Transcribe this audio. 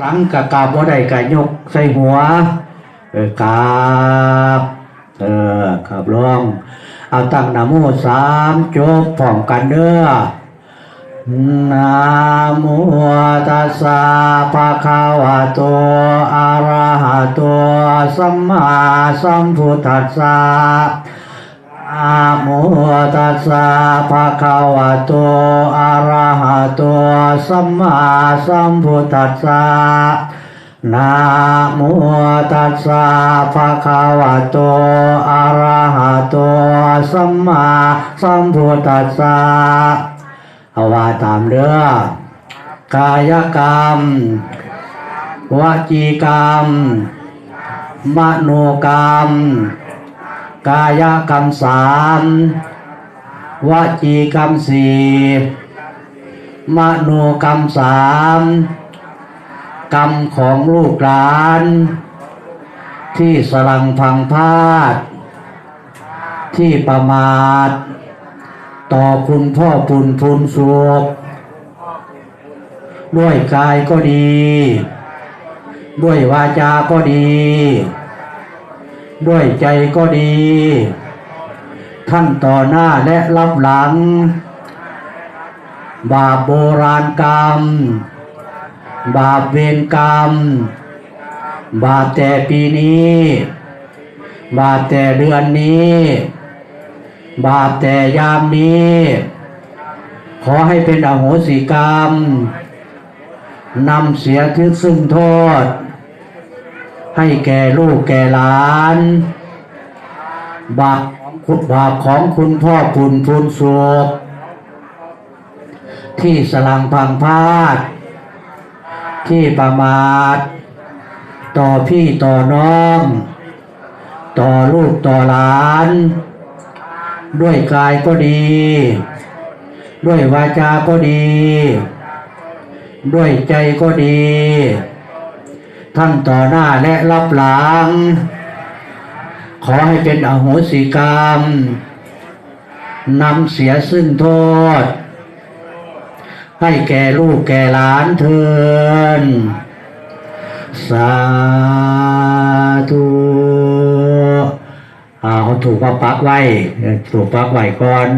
หลังกะกาบบ่ได้กะยกใส่หัวเออกาบเออครับลอง เอาตั้งนะโมสามจบพร้อมกันเด้อนะโมตัสสะภะคะวะโตอะระหะโตสัมมาสัมพุทธัสสะ นะโมตัสสะภะคะวะโต อะระหะโต สัมมาสัมพุทธัสสะนะโมตัสสะภะคะวะโต อะระหะโต สัมมาสัมพุทธัสสะเอาว่าตามเด้อกายกรรม วจีกรรม มโนกรรม กายกรรมสามวจีกรรมสี่มโนกรรมสามกรรมของลูกหลาน ที่สลังพังพาด ที่ประมาท ต่อคุณพ่อปุณพุนสุขด้วยกายก็ดี ด้วยวาจาก็ดี ด้วยใจก็ดีท่านต่อหน้าและรับหลัง บาปโบราณกรรม บาปเวรกรรม บาปแต่ปีนี้ บาปแต่เดือนนี้ บาปแต่ยามนี้ ขอให้เป็นอโหสิกรรมนำเสียทึกซึ่งโทษ ให้แก่ลูกแก่หลานบาปของคุณบาปของคุณพ่อคุณพูนสุขที่สลังพังพาด ที่ประมาท ต่อพี่ต่อน้อง ต่อลูกต่อหลาน ด้วยกายก็ดี ด้วยวาจาก็ดี ด้วยใจก็ดี ท่านต่อหน้าและรับหลัง ขอให้เป็นอโหสิกรรมนำเสียซึ่งโทษ ให้แก่ลูกแก่หลานเทินสาธุอ่าเขาถูกว่าปักไว้ ถูกปักไว้ก่อน